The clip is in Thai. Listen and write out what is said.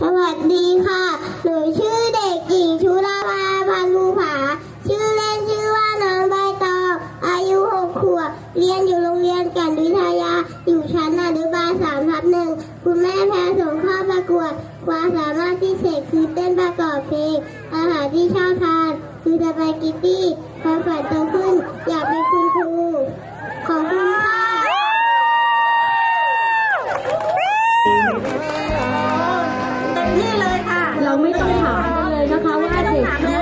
สวัสดีค่ะ หนูชื่อเด็กหญิงชุลาภาพันธ์ภูผา ชื่อเล่นชื่อว่าน้องใบตอง อายุหกขวบ เรียนอยู่โรงเรียนกันวิทยา อยู่ชั้นอนุบาลสามทับหนึ่ง คุณแม่แพรส่งเข้าประกวด ความสามารถพิเศษคือเต้นประกอบเพลง อาหารที่ชอบทาน คือสปาเกตตี้ความฝันโตขึ้น อยากเป็นคณครู ขอบคุณค่ะ เต็มที่เลยค่ะ เราไม่ต้องถามกันเลยนะคะว่าเด็ก